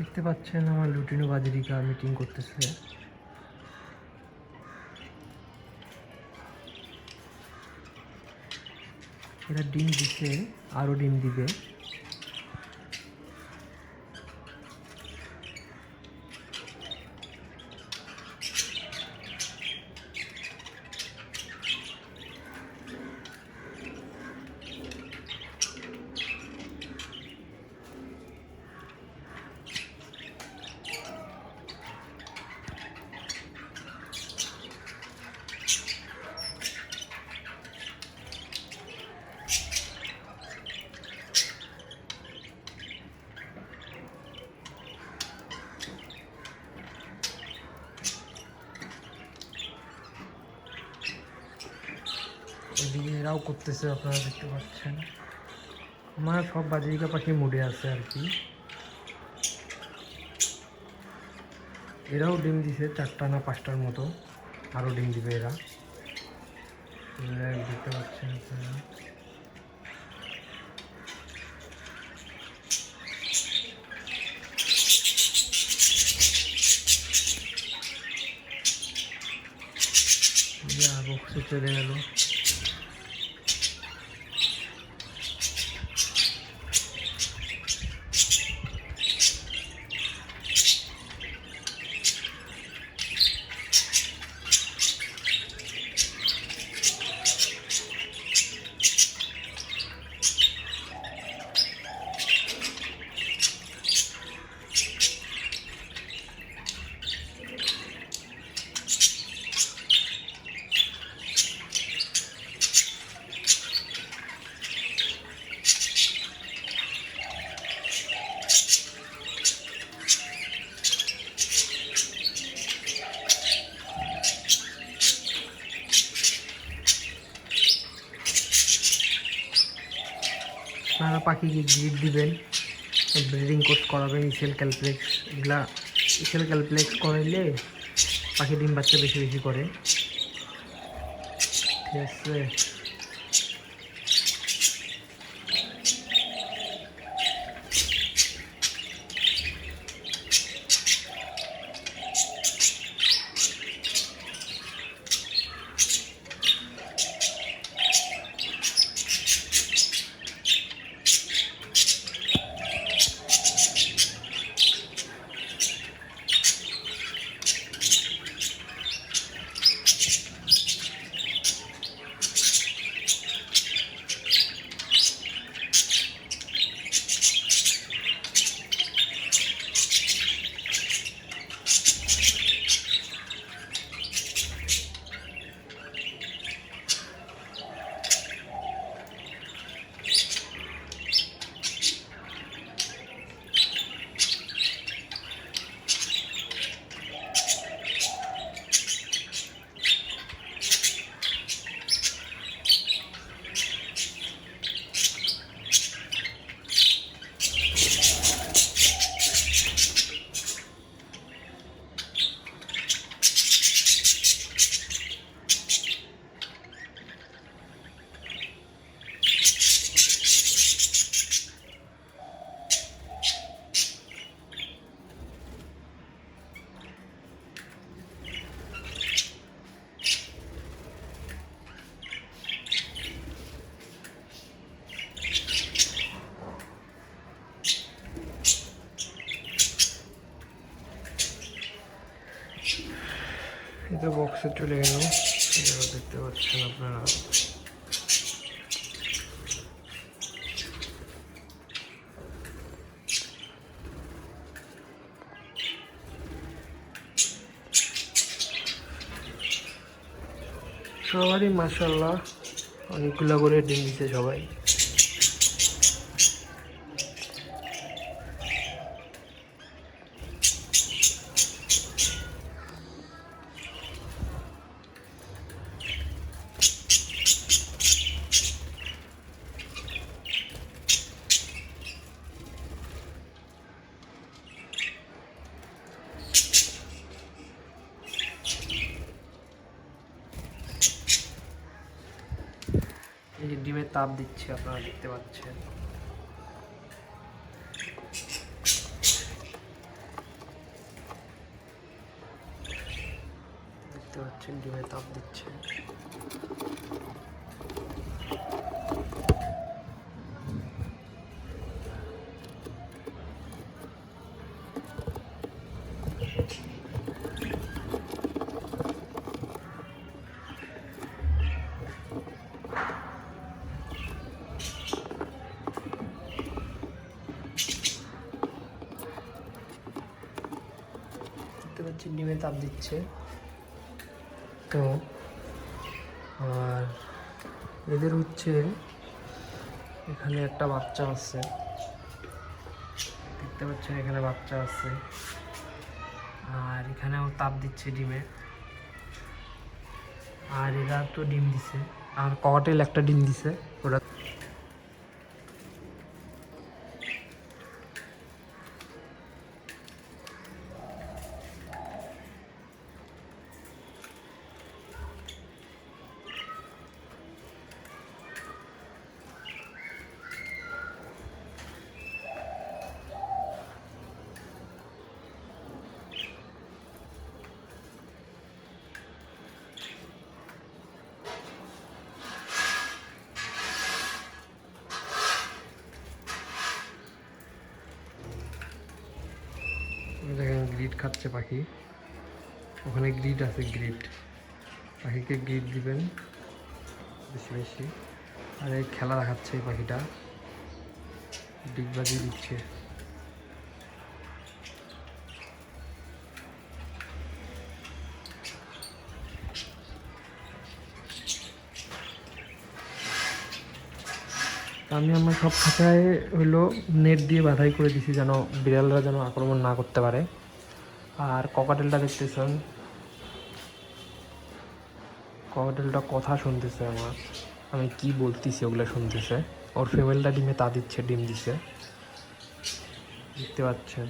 দেখতে পাচ্ছেন আমার লুটিনো বাজারিকা মিটিং করতেছে। এরা ডিম দিচ্ছে আরও ডিম দিবে। এদিকে করতেছে আপনারা দেখতে পাচ্ছেন। আমার সব বাজরিকা পাখি মুডে আছে আর কি। এরাও ডিম দিছে চারটা না পাঁচটার মতো। আরও ডিম দিবে এরা। দেখতে পাচ্ছেন আপনারা। বক্সে চলে গেল। আপনারা পাখিকে গ্রিড দিবেন ব্রিডিং কোর্স করাবেন ইসেল ক্যালপ্লেক্স এগুলা ইসেল ক্যালপ্লেক্স করাইলে পাখি ডিম বাচ্চা বেশি বেশি করে। ঠিক আছে? এটা বক্সে চলে গেল দেখতে পাচ্ছেন আপনারা। সবারই মাসাল্লাহ অনেকগুলো করে ডিম দিছে সবাই। এই যে ডিমের তাপ দিচ্ছে আপনারা দেখতে পাচ্ছেন। দেখতে পাচ্ছেন ডিমের তাপ দিচ্ছে। দেখতে পাচ্ছি ডিমে তাপ দিচ্ছে। তো আর এদের হচ্ছে এখানে একটা বাচ্চা আছে। দেখতে পাচ্ছেন এখানে বাচ্চা আছে। আর এখানেও তাপ দিচ্ছে ডিমে। আর এরা তো ডিম দিছে। আর কটেল একটা ডিম দিছে। ওরা দেখেন গ্রিড খাচ্ছে পাখি। ওখানে গ্রিড আছে, গ্রিড। পাখিকে গ্রিড দিবেন, বেশি বেশি। আর এই খেলা দেখাচ্ছে এই পাখিটা। ডিগবাজি দিচ্ছে। আমি আমার সব খাঁচায় হইল নেট দিয়ে বাধাই করে দিছি যেন বিড়ালরা যেন আক্রমণ না করতে পারে। আর ককাটেলটা দেখতেছেন। ককাটেলটা কথা শুনতেছে আমার। আমি কি বলতেছি ওগুলো শুনতেছে। ওর ফিমেলটা ডিমে তা দিচ্ছে, ডিম দিছে। দেখতে পাচ্ছেন।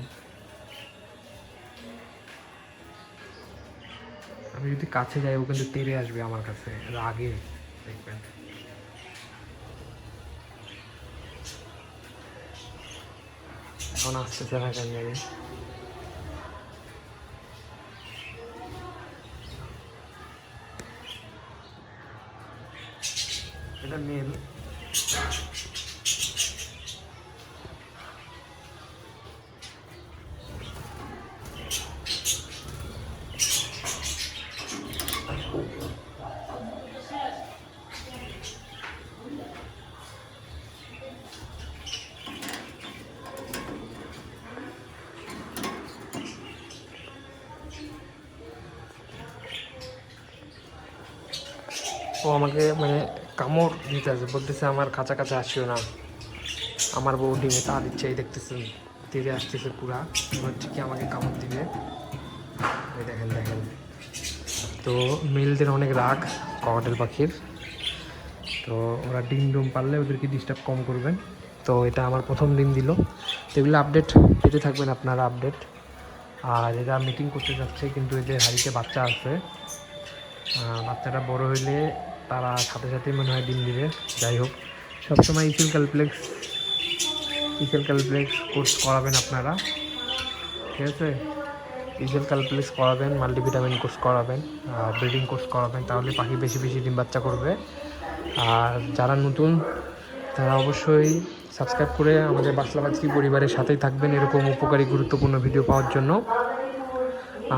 আমি যদি কাছে যাই, ও কিন্তু তেড়ে আসবে আমার কাছে। রাগে দেখবেন। এখন আসতেছে না কেন জানি। এটা মেল ও আমাকে মানে কামড় দিতে আছে বলতেছে আমার কাছা কাছে আসিও না। আমার বউ ডিমে তা দিচ্ছে, এই দেখতেছেন, তীরে আসতেছে পুরা। হচ্ছে কি আমাকে কামড় দিবে। দেখেন দেখেন। তো মেলদের অনেক রাগ ককাটেল পাখির। তো ওরা ডিম ডুম পারলে ওদেরকে ডিস্টার্ব কম করবেন। তো এটা আমার প্রথম ডিম দিল। তো এগুলো আপডেট পেতে থাকবেন আপনারা আপডেট আর এরা মিটিং করতে যাচ্ছে, কিন্তু এদের হাড়িতে বাচ্চা আছে। বাচ্চাটা বড় হইলে তারা সাথে সাথেই মনে হয় ডিম দিবে। যাই হোক, সবসময় ইসেল ক্যালপ্লেক্স ইসেল ক্যালপ্লেক্স কোর্স করাবেন আপনারা। ঠিক আছে? ইসেল ক্যালপ্লেক্স করাবেন মাল্টিভিটামিন কোর্স করাবেন ব্রিডিং কোর্স করাবেন, তাহলে পাখি বেশি বেশি ডিম বাচ্চা করবে। আর যারা নতুন, তারা অবশ্যই সাবস্ক্রাইব করে আমাদের বাসলাবাজকি পরিবারের সাথেই থাকবেন এরকম উপকারী, গুরুত্বপূর্ণ ভিডিও পাওয়ার জন্য।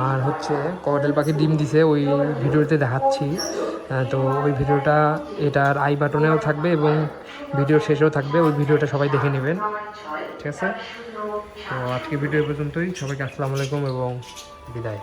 আর হচ্ছে ককটেল পাখি ডিম দিছে, ওই ভিডিওতে দেখাচ্ছি। তো ওই ভিডিওটা, এটার আই বাটনেও থাকবে এবং ভিডিও শেষেও থাকবে, ওই ভিডিওটা সবাই দেখে নেবেন। ঠিক আছে? তো আজকে ভিডিও পর্যন্তই। সবাইকে আসসালামু আলাইকুম এবং বিদায়।